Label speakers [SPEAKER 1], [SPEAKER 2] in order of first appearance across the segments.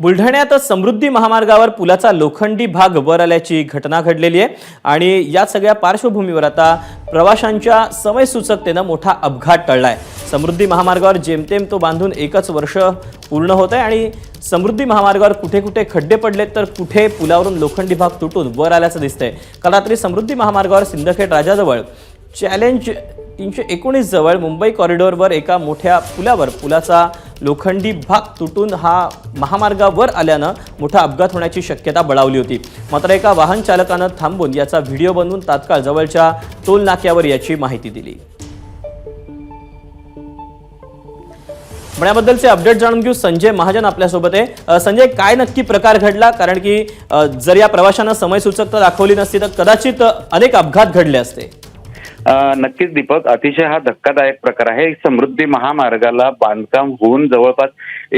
[SPEAKER 1] बुलढाण्यात समृद्धी महामार्गावर पुलाचा लोखंडी भाग वर आल्याची घटना घडलेली आहे. आणि या सगळ्या पार्श्वभूमीवर आता प्रवाशांच्या समयसूचकतेनं मोठा अपघात टळलाय. समृद्धी महामार्गावर जेमतेम तो बांधून एकच वर्ष पूर्ण होत आहे आणि समृद्धी महामार्गावर कुठे कुठे खड्डे पडलेत तर कुठे पुलावरून लोखंडी भाग तुटून वर आल्याचं दिसतंय. काल रात्री समृद्धी महामार्गावर सिंदखेड राजाजवळ चॅलेंज तीनशे एकोणीस जवळ मुंबई कॉरिडॉरवर एका मोठ्या पुलावर पुलाचा लोखंडी भाग तुटून हा महामार्गावर आल्यानं मोठा अपघात होण्याची शक्यता बळावली होती. मात्र एका वाहन चालकानं थांबून याचा व्हिडिओ बनवून तात्काळ जवळच्या टोल नाक्यावर याची माहिती दिली. याबद्दलचे अपडेट जाणून घेऊ. संजय महाजन आपल्यासोबत आहे. संजय काय नक्की प्रकार घडला? कारण की जर या प्रवाशांना समय सूचकता दाखवली नसती तर कदाचित अनेक अपघात घडले असते.
[SPEAKER 2] नक्कीच दीपक अतिशय हा धक्कादायक प्रकार आहे. समृद्धी महामार्गाला बांधकाम होऊन जवळपास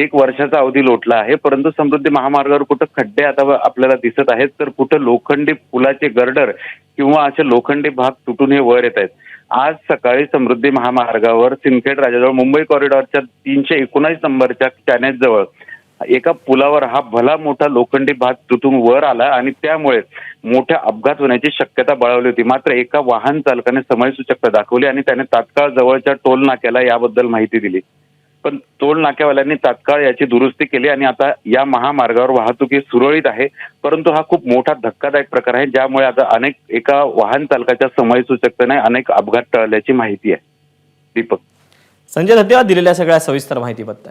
[SPEAKER 2] एक वर्षाचा अवधी लोटला आहे. परंतु समृद्धी महामार्गावर कुठं खड्डे आता आपल्याला दिसत आहेत तर कुठं लोखंडी पुलाचे गर्डर किंवा असे लोखंडी भाग तुटून हे वर येत आहेत. आज सकाळी समृद्धी महामार्गावर सिंदखेड राजाजवळ मुंबई कॉरिडॉरच्या तीनशे एकोणावीस नंबरच्या चॅनेल जवळ एका पुलावर हा भला मोठा लोखंडी भाग तुटून वर आला आणि त्यामुळे मोठ्या अपघात होण्याची शक्यता बळावली होती. मात्र एका वाहन चालकाने समयसूचकता दाखवली आणि त्याने तात्काळ जवळच्या टोल नाक्याला याबद्दल माहिती दिली. पण टोल नाक्यावाल्यांनी तात्काळ याची दुरुस्ती केली आणि आता या महामार्गावर वाहतुकी सुरळीत आहे परंतु हा खूप मोठा धक्कादायक प्रकार आहे ज्यामुळे आता अनेक एका वाहन चालकाच्या समयसूचकतेने अनेक अपघात टळल्याची माहिती आहे. दीपक.
[SPEAKER 1] संजय धन्यवाद दिलेल्या सगळ्या सविस्तर माहितीबद्दल.